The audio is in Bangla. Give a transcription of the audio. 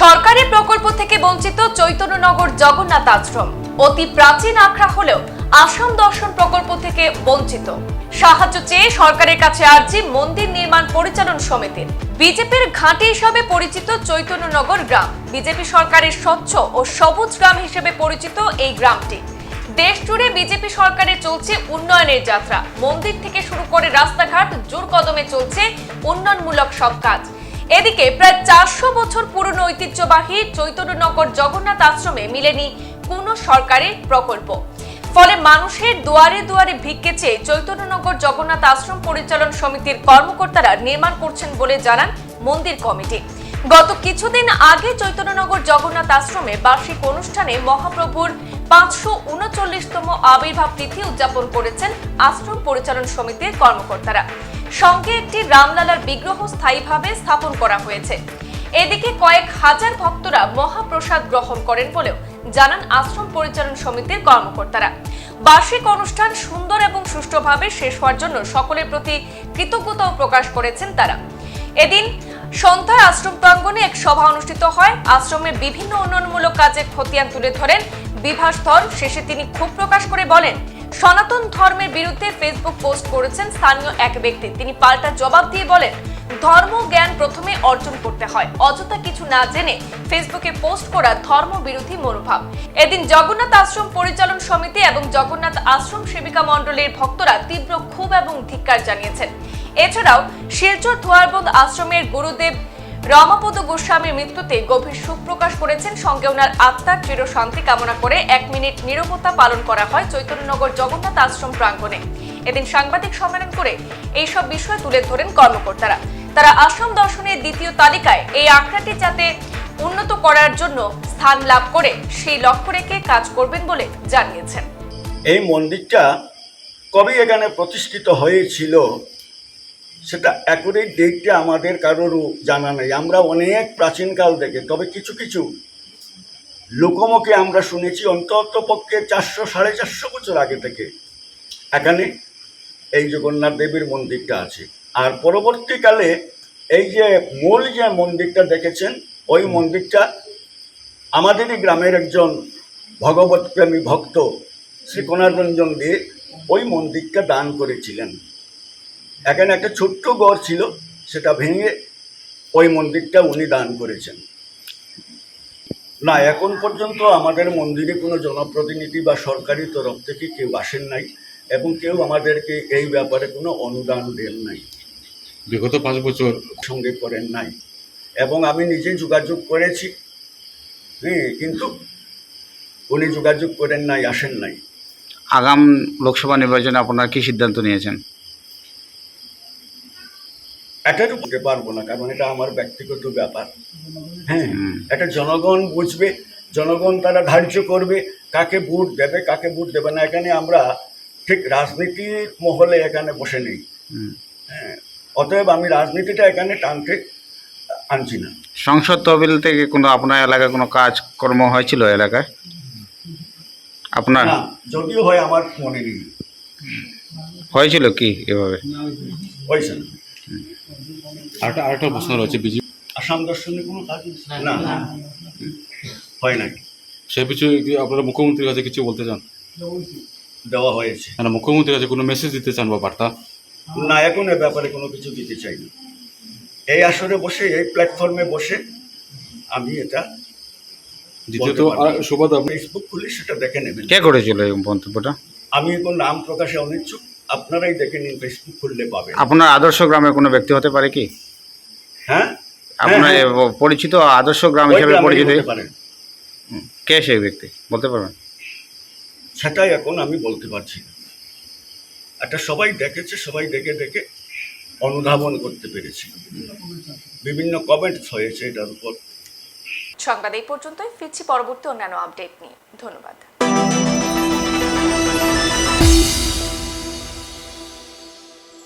সরকারি প্রকল্প থেকে বঞ্চিত চৈতন্যনগর জগন্নাথ আশ্রম। অতি প্রাচীন আখড়া হলেও আসাম দর্শন প্রকল্প থেকে বঞ্চিত। সাহায্য চেয়ে সরকারের কাছে আর্জি মন্দির নির্মাণ পরিচালন সমিতির। বিজেপির ঘাঁটি হিসাবে পরিচিত চৈতন্যনগর গ্রাম। বিজেপি সরকারের স্বচ্ছ ও সবুজ গ্রাম হিসেবে পরিচিত এই গ্রামটি। দেশ জুড়ে বিজেপি সরকারের চলছে উন্নয়নের যাত্রা। মন্দির থেকে শুরু করে রাস্তাঘাট, জোর কদমে চলছে উন্নয়নমূলক সব কাজ। এদিকে প্রায় চারশো বছর পুরনো ঐতিহ্যবাহী চৈতন্যনগর জগন্নাথ আশ্রমে মিলেনি কোনো সরকারি প্রকল্প। ফলে মানুষের দুয়ারে দুয়ারে ভিক্ষে চেয়ে চৈতন্যনগর জগন্নাথ আশ্রম পরিচালন সমিতির কর্মকর্তারা নির্মাণ করছেন বলে জানান মন্দির কমিটি। গত কিছুদিন আগে চৈতন্যনগর জগন্নাথ আশ্রমে বার্ষিক অনুষ্ঠানে মহাপ্রভুর পাঁচশো উনচল্লিশতম আবির্ভাব তিথি উদযাপন করেছেন আশ্রম পরিচালন সমিতির কর্মকর্তারা। সঙ্গে একটি রামলালার বিগ্রহ স্থায়ীভাবে স্থাপন করা হয়েছে। এদিকে কয়েক হাজার ভক্তরা মহাপ্রসাদ গ্রহণ করেন বলেও জানান আশ্রম পরিচালন সমিতির কর্মকর্তারা। বার্ষিক অনুষ্ঠান সুন্দর এবং সুষ্ঠুভাবে শেষ হওয়ার জন্য সকলের প্রতি কৃতজ্ঞতাও প্রকাশ করেছেন তারা। এদিন সন্ধ্যায় আশ্রম প্রাঙ্গণে এক সভা অনুষ্ঠিত হয়। আশ্রমের বিভিন্ন উন্নয়নমূলক কাজের খতিয়ান তুলে ধরেন বিভাস ধর শেষে তিনি ক্ষোভ প্রকাশ করে বলেন, সনাতন ধর্মের বিরুদ্ধে ফেসবুক পোস্ট করেছেন স্থানীয় এক ব্যক্তি। তিনি পাল্টা জবাব দিয়ে বলেন, ধর্ম জ্ঞান প্রথমে অর্জন করতে হয়। অযথা কিছু না জেনে ফেসবুকে পোস্ট করা ধর্ম বিরোধী মনোভাব। এদিন জগন্নাথ আশ্রম পরিচালন সমিতি এবং জগন্নাথ আশ্রম সেবিকা মণ্ডলীর ভক্তরা তীব্র ক্ষোভ এবং ধিক্কার জানিয়েছেন। এছাড়াও শিলচর ধোয়ারবন্দ আশ্রমের গুরুদেব রমাপদ গোস্বামীর মৃত্যুতে গভীর শোক প্রকাশ করেছেন সঙ্গে ওনার আত্মার চির শান্তি কামনা করে এক মিনিট নীরবতা পালন করা হয় চৈতন্যনগর জগন্নাথ আশ্রম প্রাঙ্গণে। এদিন সাংবাদিক সম্মেলন করে এইসব বিষয় তুলে ধরেন কর্মকর্তারা। তারা আশ্রম দর্শনের দ্বিতীয় তালিকায় এই আখড়াটি যাতে উন্নত করার জন্য স্থান লাভ করে সেই লক্ষ্য রেখে কাজ করবেন বলে জানিয়েছেন। এই মন্দিরটা কবে এখানে প্রতিষ্ঠিত হয়েছিল সেটা অ্যাকুরেট ডেটটা আমাদের কারোরও জানা নেই। আমরা অনেক প্রাচীনকাল থেকে, তবে কিছু কিছু লোকমুখে আমরা শুনেছি, অন্তত পক্ষে চারশো, সাড়ে চারশো বছর আগে থেকে। এখানে এই জগন্নাথ দেবীর মন্দিরটা আছে। আর পরবর্তীকালে এই যে মূল যে মন্দিরটা দেখেছেন, ওই মন্দিরটা আমাদেরই গ্রামের একজন ভগবতপ্রেমী ভক্ত শ্রী রঞ্জন দে ওই মন্দিরটা দান করেছিলেন। এখানে একটা ছোট্ট গড় ছিল সেটা ভেঙে ওই মন্দিরটা উনি দান করেছেন। না এখন পর্যন্ত আমাদের মন্দিরে কোনো জনপ্রতিনিধি বা সরকারি তরফ থেকে কেউ আসেন নাই এবং কেউ আমাদেরকে এই ব্যাপারে কোনো অনুদান দেন নাই। বিগত পাঁচ বছর সঙ্গে করেন নাই। এবং আমি নিজে যোগাযোগ করেছি। হ্যাঁ কিন্তু উনি যোগাযোগ করেন নাই আসেন নাই। আগাম লোকসভা নির্বাচনে আপনারা কি সিদ্ধান্ত নিয়েছেন? এটারও বলতে পারব না কারণ এটা আমার ব্যক্তিগত ব্যাপার। হ্যাঁ। এটা জনগণ বুঝবে জনগণ তারা ধার্য করবে কাকে ভোট দেবে কাকে ভোট দেবে না এখানে আমরা ঠিক রাজনীতির মহলে এখানে বসে নেই। হ্যাঁ অতএব আমি রাজনীতিটা এখানে টানতে আনছি না। সংসদ তহবিল থেকে কোনো আপনার এলাকায় কোনো কাজ কর্ম হয়েছিল এলাকায়? আপনার? যদিও হয় আমার মনে নেই। হয়েছিল কি এভাবে? হয়েছে না। আরেকটা আরেকটা প্রশ্ন রয়েছে বিজেপি আসাম দর্শনে কোনো কাজ না। হয় নাকি? সে পিছু আপনারা মুখ্যমন্ত্রীর কাছে কিছু বলতে চান? দেওয়া হয়েছে। মানে মুখ্যমন্ত্রীর কাছে কোনো মেসেজ দিতে চান বা বার্তা? না এখন এ ব্যাপারে কোনো কিছু দিতে চাই না এই আসরে বসে এই প্ল্যাটফর্মে বসে আমি এটা দ্বিতীয়ত না। সুবাদ আপনি ফেসবুক খুলে সেটা দেখে নেবেন। কে করেছিল এই মন্তব্যটা? আমি এখন নাম প্রকাশে অনিচ্ছুক। আপনারাই দেখে নিন ফেসবুক খুললে পাবেন। আপনার আদর্শ গ্রামের কোনো ব্যক্তি হতে পারে কি? হ্যাঁ? আপনার হ্যাঁ, পরিচিত আদর্শ গ্রাম হিসেবে পরিচিত হতে পারেন কে সেই ব্যক্তি? বলতে পারবেন? সেটাই এখন আমি বলতে পারছি না। একটা সবাই দেখেছে সবাই দেখে দেখে অনুধাবন করতে পেরেছে। বিভিন্ন কমেন্টস হয়েছে এটার উপর। সংবাদ এই পর্যন্তই। ফিরছি পরবর্তী অন্যান্য আপডেট নিয়ে। ধন্যবাদ।